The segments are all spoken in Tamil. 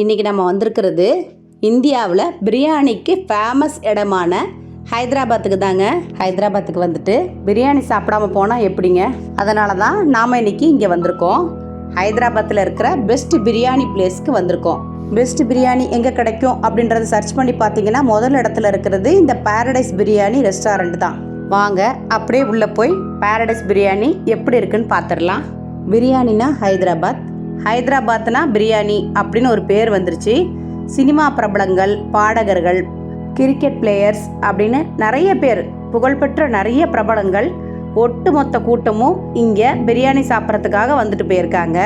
இன்றைக்கி நம்ம வந்திருக்கிறது இந்தியாவில் பிரியாணிக்கு ஃபேமஸ் இடமான ஹைதராபாத்துக்கு தாங்க. ஹைதராபாத்துக்கு வந்துட்டு பிரியாணி சாப்பிடாம போனால் எப்படிங்க? அதனால தான் நாம் இன்னைக்கு இங்கே வந்திருக்கோம். ஹைதராபாத்தில் இருக்கிற பெஸ்ட் பிரியாணி பிளேஸ்க்கு வந்திருக்கோம். பெஸ்ட் பிரியாணி எங்கே கிடைக்கும் அப்படின்றத சர்ச் பண்ணி பார்த்தீங்கன்னா முதல் இடத்துல இருக்கிறது இந்த பேரடைஸ் பிரியாணி ரெஸ்டாரண்ட் தான். வாங்க அப்படியே உள்ளே போய் பேரடைஸ் பிரியாணி எப்படி இருக்குன்னு பார்த்துடலாம். பிரியாணினா ஹைதராபாத் ஹைதராபாத்னா பிரியாணி அப்படின்னு ஒரு பேர் வந்துருச்சு. சினிமா பிரபலங்கள் பாடகர்கள் கிரிக்கெட் பிளேயர்ஸ் அப்படின்னு நிறைய பேர் புகழ்பெற்ற நிறைய பிரபலங்கள் ஒட்டுமொத்த கூட்டமும் இங்கே பிரியாணி சாப்பிட்றதுக்காக வந்துட்டு போயிருக்காங்க.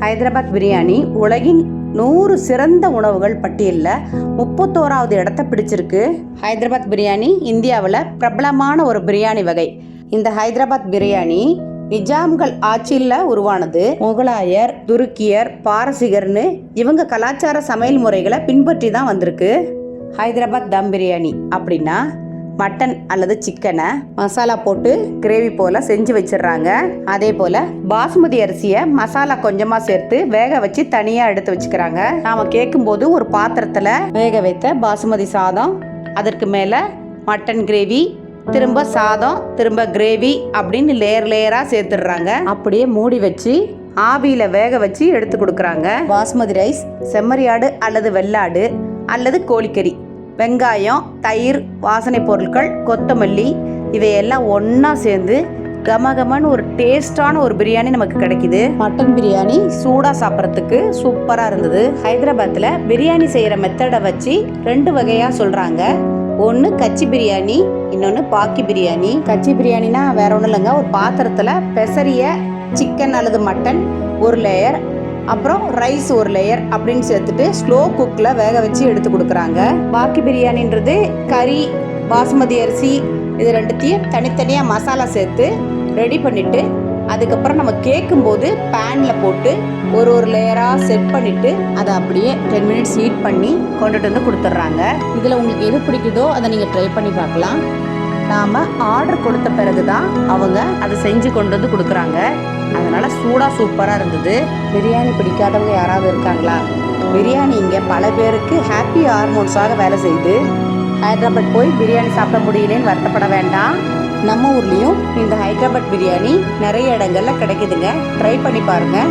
ஹைதராபாத் பிரியாணி உலகின் நூறு சிறந்த உணவுகள் பட்டியலில் முப்பத்தோராவது இடத்த பிடிச்சிருக்கு. ஹைதராபாத் பிரியாணி இந்தியாவில் பிரபலமான ஒரு பிரியாணி வகை. இந்த ஹைதராபாத் பிரியாணி நிஜாம்கள் ஆட்சியில் உருவானது முகலாயர் துருக்கியர் பாரசீகர்னு இவங்க கலாச்சார சமையல் முறைகளை பின்பற்றி தான் வந்திருக்கு. ஹைதராபாத் தம் பிரியாணி அப்படின்னா மட்டன் அல்லது சிக்கனை மசாலா போட்டு கிரேவி போல் செஞ்சு வச்சிடுறாங்க. அதே போல் பாசுமதி அரிசியை மசாலா கொஞ்சமாக சேர்த்து வேக வச்சு தனியாக எடுத்து வச்சுக்கிறாங்க. நாம் கேட்கும்போது ஒரு பாத்திரத்தில் வேக வைத்த பாசுமதி சாதம் அதற்கு மேலே மட்டன் கிரேவி திரும்ப சாதம் திரும்ப கிரேவி அப்படின்னு லேயர் லேயராக சேர்த்துடுறாங்க. அப்படியே மூடி வச்சு ஆவியில் வேக வச்சு எடுத்து கொடுக்குறாங்க. பாஸ்மதி ரைஸ் செம்மறியாடு அல்லது வெள்ளாடு அல்லது கோழிக்கறி. வெங்காயம் தயிர் வாசனை பொருட்கள் கொத்தமல்லி இவையெல்லாம் ஒன்றா சேர்ந்து கமகமன்னு ஒரு டேஸ்டான ஒரு பிரியாணி நமக்கு கிடைக்குது. மட்டன் பிரியாணி சூடாக சாப்பிட்றதுக்கு சூப்பராக இருந்தது. ஹைதராபாத்தில் பிரியாணி செய்கிற மெத்தடை வச்சு ரெண்டு வகையாக சொல்கிறாங்க ஒன்று கச்சி பிரியாணி இன்னொன்று பாக்கி பிரியாணி. கச்சி பிரியாணினா வேற ஒன்றும் இல்லைங்க. ஒரு பாத்திரத்தில் பெசரிய சிக்கன் அல்லது மட்டன் ஒரு லேயர் அப்புறம் ரைஸ் ஒரு லேயர் அப்படின்னு சேர்த்துட்டு ஸ்லோ குக்கில் வேக வச்சு எடுத்து கொடுக்குறாங்க. பாக்கி பிரியாணின்றது கறி பாசுமதி அரிசி இது ரெண்டுத்தையும் தனித்தனியாக மசாலா சேர்த்து ரெடி பண்ணிவிட்டு அதுக்கப்புறம் நம்ம கேட்கும்போது பேனில் போட்டு ஒரு ஒரு லேயராக செட் பண்ணிவிட்டு அதை அப்படியே டென் மினிட்ஸ் ஹீட் பண்ணி கொண்டுட்டு வந்து கொடுத்துட்றாங்க. இதில் உங்களுக்கு எது பிடிக்குதோ அதை நீங்கள் ட்ரை பண்ணி பார்க்கலாம். நாம் ஆர்டர் கொடுத்த பிறகு தான் அவங்க அதை செஞ்சு கொண்டு வந்து கொடுக்குறாங்க. அதனால் சூடாக சூப்பராக இருந்தது. பிரியாணி பிடிக்காதவங்க யாராவது இருக்காங்களா? பிரியாணி இங்கே பல பேருக்கு ஹாப்பி ஹார்மோன்ஸாக வேலை செய்யுது. ஹைதராபாத் போய் பிரியாணி சாப்பிட முடியலன்னு வருத்தப்பட வேண்டாம். நம்ம ஊர்லேயும் இந்த ஹைதராபாத் பிரியாணி நிறைய இடங்கள்ல கிடைக்குதுங்க. ட்ரை பண்ணி பாருங்கள்